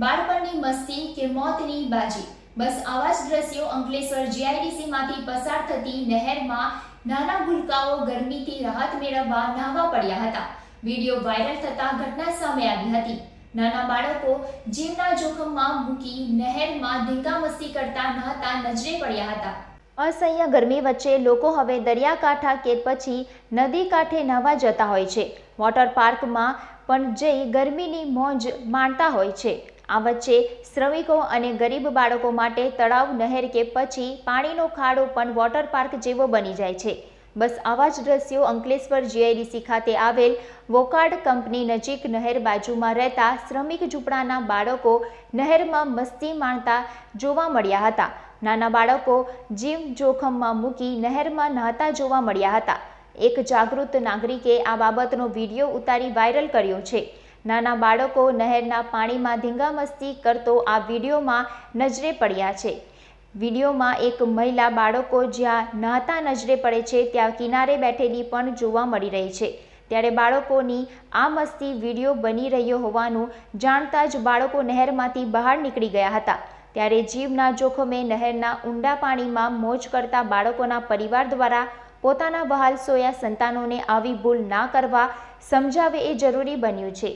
બાળપણની મસ્તી કે મોતની બાજી. બસ આવા જ દ્રશ્યો અંકલેશ્વર જીઆઈડીસીમાંથી પસાર થતી નહેરમાં નાના ભૂલકાઓ ગરમીથી રાહત મેળવવા નહાવા પડ્યા હતા. વીડિયો વાયરલ થતા ઘટના સામે આવી હતી. નાના બાળકો જીવના જોખમમાં મૂકી નહેરમાં ધીંગામસ્તી કરતા નહાતા નજરે પડ્યા હતા. અસહ્ય ગરમી વચ્ચે લોકો હવે દરિયાકાંઠા કે પછી નદી કાંઠે નહાવા જતા હોય છે. વોટર પાર્કમાં પણ જઈ ગરમીની મોજ માણતા હોય છે. આ વચ્ચે શ્રમિકો અને ગરીબ બાળકો માટે તળાવ, નહેર કે પછી પાણીનો ખાડો પણ વોટર પાર્ક જેવો બની જાય છે. બસ આવા જ દ્રશ્યો અંકલેશ્વર જીઆઈડીસી ખાતે આવેલ વોકાર્ડ કંપની નજીક નહેર બાજુમાં રહેતા શ્રમિક ઝૂંપડાના બાળકો નહેરમાં મસ્તી માણતા જોવા મળ્યા હતા. નાના બાળકો જીવ જોખમમાં મૂકી નહેરમાં નહાતા જોવા મળ્યા હતા. એક જાગૃત નાગરિકે આ બાબતનો વીડિયો ઉતારી વાયરલ કર્યો છે. નાના બાળકો નહેરના પાણીમાં ધીંગામસ્તી કરતો આ વિડીયોમાં નજરે પડ્યા છે. વિડીયોમાં એક મહિલા બાળકો જ્યાં નહાતા નજરે પડે છે, ત્યાં કિનારે બેઠેલી પણ જોવા મળી રહી છે. ત્યારે બાળકોની આ મસ્તી વીડિયો બની રહ્યો હોવાનું જાણતા જ બાળકો નહેરમાંથી બહાર નીકળી ગયા હતા. ત્યારે જીવના જોખમે નહેરના ઊંડા પાણીમાં મોજ કરતા બાળકોના પરિવાર દ્વારા પોતાના વહાલ સોયા સંતાનોને આવી ભૂલ ના કરવા સમજાવે એ જરૂરી બન્યું છે.